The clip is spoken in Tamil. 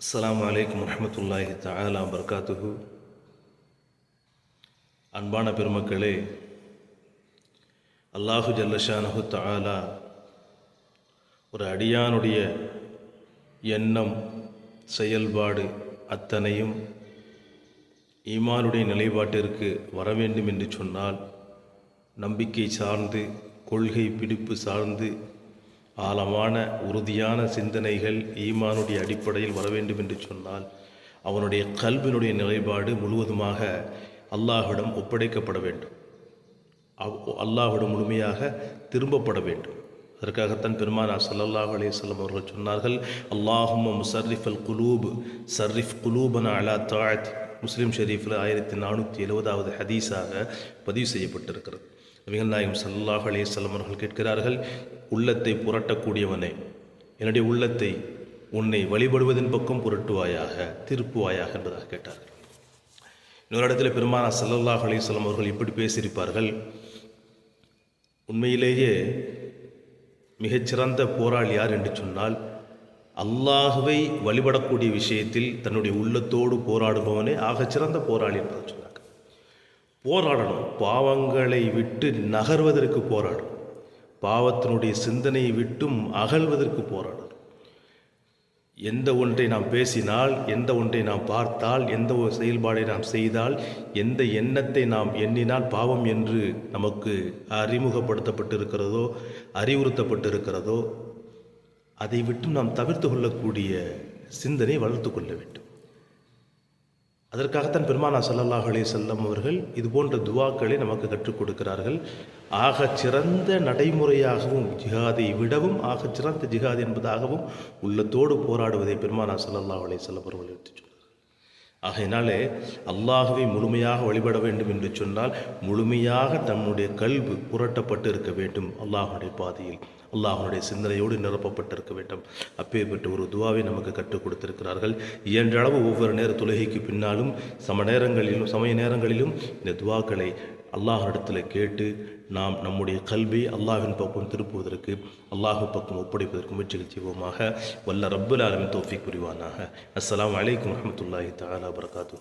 அஸ்லாம் வலைக்கம் வரமத்துல்லாஹி தாலா பர்காத்துஹு அன்பான பெருமக்களே அல்லாஹு ஜல்லஷானஹு தாலா ஒரு அடியானுடைய எண்ணம் செயல்பாடு அத்தனையும் ஈமானுடைய நிலைப்பாட்டிற்கு வர வேண்டும் என்று சொன்னால் நம்பிக்கை சார்ந்து கொள்கை பிடிப்பு சார்ந்து ஆழமான உறுதியான சிந்தனைகள் ஈமானுடைய அடிப்படையில் வர வேண்டும் என்று சொன்னால் அவனுடைய கல்வினுடைய நிலைப்பாடு முழுவதுமாக அல்லாஹ்விடம் ஒப்படைக்கப்பட வேண்டும். அவ்- அல்லாஹ்விடம் முழுமையாக திரும்பப்பட வேண்டும். அதற்காகத்தான் பெருமானா ஸல்லல்லாஹு அலேஸ்லம் அவர்கள் சொன்னார்கள் அல்லாஹும் முசர்ரிஃப் அல் குலூப் சர்ரிஃப் குலூபன அலா தாத் முஸ்லீம் ஷெரீஃபில் ஆயிரத்தி நானூற்றி எழுபதாவது ஹதீஸாக பதிவு செய்யப்பட்டிருக்கிறது. நபிகள் நாயகம் ஸல்லல்லாஹு அலைஹி அவர்கள் கேட்கிறார்கள் உள்ளத்தை புரட்டக்கூடியவனே என்னுடைய உள்ளத்தை உன்னை வழிபடுவதின் பக்கம் புரட்டுவாயாக திருப்புவாயாக என்பதாக கேட்டார்கள். இன்னொரு இடத்துல பெருமானா சல்லல்லாஹ் அலே செல்லம் அவர்கள் இப்படி பேசியிருப்பார்கள். உண்மையிலேயே மிகச்சிறந்த போராளி யார் என்று சொன்னால் அல்லாஹுவை வழிபடக்கூடிய விஷயத்தில் தன்னுடைய உள்ளத்தோடு போராடுபவனே ஆகச்சிறந்த போராளி என்பதை சொன்னார். போராடணும். பாவங்களை விட்டு நகர்வதற்கு போராடணும். பாவத்தினுடைய சிந்தனையை விட்டும் அகழ்வதற்கு போராடணும். எந்த ஒன்றை நாம் பேசினால் எந்த ஒன்றை நாம் பார்த்தால் எந்த ஒரு செயல்பாடை நாம் செய்தால் எந்த எண்ணத்தை நாம் எண்ணினால் பாவம் என்று நமக்கு அறிமுகப்படுத்தப்பட்டிருக்கிறதோ அறிவுறுத்தப்பட்டிருக்கிறதோ அதை விட்டும் நாம் தவிர்த்து கொள்ளக்கூடிய சிந்தனை வளர்த்து கொள்ள வேண்டும். அதற்காகத்தான் பெருமானா சல்லல்லாஹ் அலி செல்லம் அவர்கள் இது போன்ற துவாக்களை நமக்கு கற்றுக் கொடுக்கிறார்கள். ஆகச் சிறந்த நடைமுறையாகவும் ஜிஹாதை விடவும் ஆகச் சிறந்த ஜிஹாத் என்பதாகவும் உள்ளத்தோடு போராடுவதை பெருமானா சல்லல்லாஹ் அலி செல்லம் அவர்கள் எடுத்துச் ஆகையினாலே அல்லாஹுவை முழுமையாக வழிபட வேண்டும் என்று சொன்னால் முழுமையாக தன்னுடைய கல்வி புரட்டப்பட்டு இருக்க வேண்டும் அல்லாஹனுடைய பாதையில். அல்லாஹனுடைய சிந்தனையோடு நிரப்பப்பட்டிருக்க வேண்டும். அப்பேற்பட்ட ஒரு துவாவை நமக்கு கற்றுக் கொடுத்திருக்கிறார்கள். இயன்றளவு ஒவ்வொரு நேர தொழுகைக்கு பின்னாலும் சம நேரங்களிலும் சமய நேரங்களிலும் இந்த துவாக்களை அல்லாஹிடத்தில் கேட்டு நாம் நம்முடைய கல்வி அல்லாஹின் பக்கம் திருப்புவதற்கு அல்லாஹ் பக்கம் ஒப்படைப்பதற்கு முயற்சிகள் செய்வோமாக. வல்ல ரப்புல் ஆலமின் தோஃபிக் புரிவானாக. அஸ்லாம் வலைக்கம் வரமத்துல்லாஹி தாலா வரகாத்து